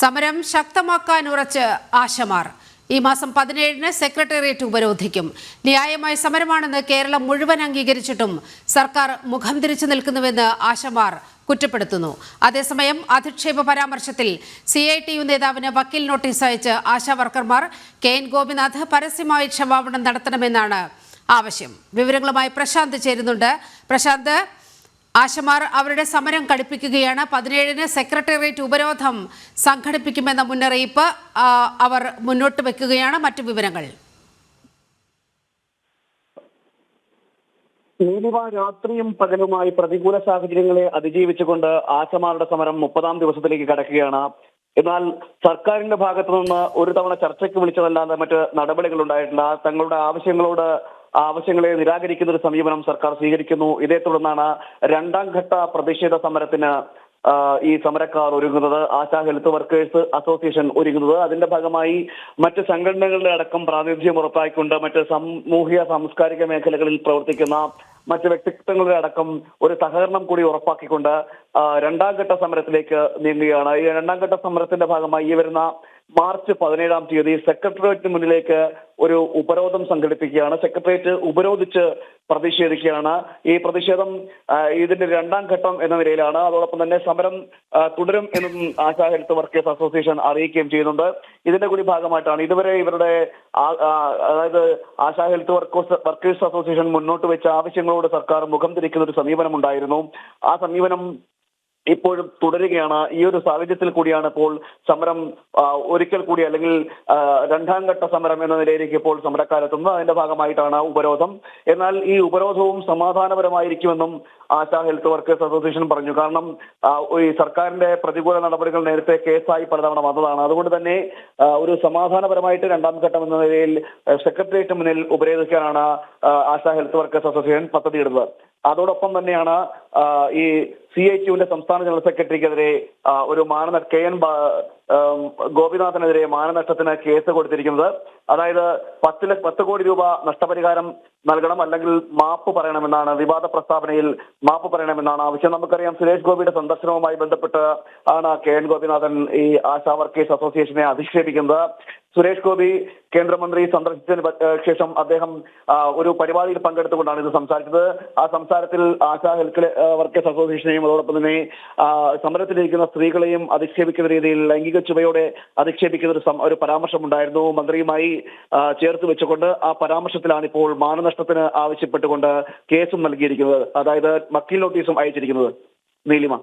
സമരം ശക്തമാക്കാൻ ഉറച്ച് ആശമാർ. ഈ മാസം പതിനേഴിന് സെക്രട്ടേറിയറ്റ് ഉപരോധിക്കും. ന്യായമായ സമരമാണെന്ന് കേരളം മുഴുവൻ അംഗീകരിച്ചിട്ടും സർക്കാർ മുഖം തിരിച്ചു നിൽക്കുന്നുവെന്ന് ആശമാർ കുറ്റപ്പെടുത്തുന്നു. അതേസമയം അധിക്ഷേപ പരാമർശത്തിൽ സി ഐ ടി യു നേതാവിന് വക്കീൽ നോട്ടീസ് അയച്ച് ആശാവർക്കർമാർ കെ എൻ ഗോപിനാഥ് പരസ്യമായി ക്ഷമാപണം നടത്തണമെന്നാണ് ആവശ്യം. വിവരങ്ങളുമായി പ്രശാന്ത് ചേരുന്നുണ്ട്. പ്രശാന്ത് ആശമാർ അവരുടെ സമരം കടുപ്പിക്കുകയാണ്. പതിനേഴിന് സെക്രട്ടേറിയറ്റ് ഉപരോധം സംഘടിപ്പിക്കുമെന്ന മുന്നറിയിപ്പ് അവർ മുന്നോട്ട് വെക്കുകയാണ്. മറ്റു വിവരങ്ങൾ. നീലിമ രാത്രിയും പകലുമായി പ്രതികൂല സാഹചര്യങ്ങളെ അതിജീവിച്ചുകൊണ്ട് ആശമാരുടെ സമരം മുപ്പതാം ദിവസത്തിലേക്ക് കടക്കുകയാണ്. എന്നാൽ സർക്കാരിന്റെ ഭാഗത്തു നിന്ന് ഒരു തവണ ചർച്ചയ്ക്ക് വിളിച്ചതല്ലാതെ മറ്റ് നടപടികൾ ഉണ്ടായിട്ടില്ല തങ്ങളുടെ ആവശ്യങ്ങളോട് ആവശ്യങ്ങളെ നിരാകരിക്കുന്ന ഒരു സമീപനം സർക്കാർ സ്വീകരിക്കുന്നു. ഇതേ തുടർന്നാണ് രണ്ടാം ഘട്ട പ്രതിഷേധ സമരത്തിന് ഈ സമരക്കാർ ഒരുങ്ങുന്നത്. ആശാ ഹെൽത്ത് വർക്കേഴ്സ് അസോസിയേഷൻ ഒരുങ്ങുന്നത്. അതിന്റെ ഭാഗമായി മറ്റ് സംഘടനകളുടെ അടക്കം പ്രാതിനിധ്യം ഉറപ്പായിക്കൊണ്ട് മറ്റ് സാമൂഹിക സാംസ്കാരിക മേഖലകളിൽ പ്രവർത്തിക്കുന്ന മറ്റ് വ്യക്തിത്വങ്ങളുടെ അടക്കം ഒരു സഹകരണം കൂടി ഉറപ്പാക്കിക്കൊണ്ട് രണ്ടാം ഘട്ട സമരത്തിലേക്ക് നീങ്ങുകയാണ്. ഈ രണ്ടാം ഘട്ട സമരത്തിന്റെ ഭാഗമായി ഈ വരുന്ന മാർച്ച് പതിനേഴാം തീയതി സെക്രട്ടേറിയറ്റിന് മുന്നിലേക്ക് ഒരു ഉപരോധം സംഘടിപ്പിക്കുകയാണ്. സെക്രട്ടേറിയറ്റ് ഉപരോധിച്ച് പ്രതിഷേധിക്കുകയാണ്. ഈ പ്രതിഷേധം ഇതിന്റെ രണ്ടാം ഘട്ടം എന്ന നിലയിലാണ്. അതോടൊപ്പം തന്നെ സമരം തുടരും എന്നും ആശാ ഹെൽത്ത് വർക്കേഴ്സ് അസോസിയേഷൻ അറിയിക്കുകയും ചെയ്യുന്നുണ്ട്. ഇതിന്റെ കൂടി ഭാഗമായിട്ടാണ് ഇതുവരെ ഇവരുടെ അതായത് ASHA health workers workers association മുന്നോട്ട് വെച്ച ആവശ്യങ്ങളോട് സർക്കാർ മുഖം തിരിക്കുന്ന ഒരു സമീപനം ഉണ്ടായിരുന്നു ആ സമീപനം ഇപ്പോഴും തുടരുകയാണ്. ഈ ഒരു സാഹചര്യത്തിൽ കൂടിയാണ് ഇപ്പോൾ സമരം ഒരിക്കൽ കൂടി അല്ലെങ്കിൽ രണ്ടാം ഘട്ട സമരം എന്ന നിലയിലേക്ക് ഇപ്പോൾ സമരക്കാരെത്തുന്നത്. അതിന്റെ ഭാഗമായിട്ടാണ് ഉപരോധം. എന്നാൽ ഈ ഉപരോധവും സമാധാനപരമായിരിക്കുമെന്നും ആശാ ഹെൽത്ത് വർക്കേഴ്സ് അസോസിയേഷൻ പറഞ്ഞു. കാരണം ഈ സർക്കാരിന്റെ പ്രതികൂല നടപടികൾ നേരത്തെ കേസായി പലതവണ വന്നതാണ്. അതുകൊണ്ട് തന്നെ ഒരു സമാധാനപരമായിട്ട് രണ്ടാം ഘട്ടം എന്ന നിലയിൽ സെക്രട്ടേറിയറ്റ് മുന്നിൽ ഉപരോധിക്കാനാണ് ആശാ ഹെൽത്ത് വർക്കേഴ്സ് അസോസിയേഷൻ പദ്ധതിയിടുന്നത്. അതോടൊപ്പം തന്നെയാണ് ഈ സി ഐ ടിയുവിന്റെ സംസ്ഥാന ജനറൽ സെക്രട്ടറിക്കെതിരെ ഒരു മാനന കെ എൻ ഗോപിനാഥനെതിരെ മാനനഷ്ടത്തിന് കേസ് കൊടുത്തിരിക്കുന്നത്. അതായത് പത്ത് പത്ത് കോടി രൂപ നഷ്ടപരിഹാരം നൽകണം അല്ലെങ്കിൽ മാപ്പ് പറയണമെന്നാണ് വിവാദ പ്രസ്താവനയിൽ മാപ്പ് പറയണമെന്നാണ് ആവശ്യം. നമുക്കറിയാം സുരേഷ് ഗോപിയുടെ സന്ദർശനവുമായി ബന്ധപ്പെട്ട് ആണ് കെ എൻ ഗോപിനാഥൻ ഈ ആശാ വർക്കേഴ്സ് അസോസിയേഷനെ അധിക്ഷേപിക്കുന്നത്. സുരേഷ് ഗോപി കേന്ദ്രമന്ത്രി സന്ദർശിച്ചതിന് ശേഷം അദ്ദേഹം ഒരു പരിപാടിയിൽ പങ്കെടുത്തുകൊണ്ടാണ് ഇത് സംസാരിച്ചത്. ആ സംസാരത്തിൽ ആശാ ഹെൽത്ത് വർക്കേഴ്സ് അസോസിയേഷനെയും അതോടൊപ്പം തന്നെ സമരത്തിലിരിക്കുന്ന സ്ത്രീകളെയും അധിക്ഷേപിക്കുന്ന രീതിയിൽ ലൈംഗിക ചുവയോടെ അധിക്ഷേപിക്കുന്ന ഒരു ഒരു പരാമർശം ഉണ്ടായിരുന്നു മന്ത്രിയുമായി ചേർത്ത് വെച്ചുകൊണ്ട് ആ പരാമർശത്തിലാണ് ഇപ്പോൾ മാനനഷ്ടത്തിന് ആവശ്യപ്പെട്ടുകൊണ്ട് കേസും നൽകിയിരിക്കുന്നത്. അതായത് വക്കീൽ നോട്ടീസും അയച്ചിരിക്കുന്നത്. നീലിമ.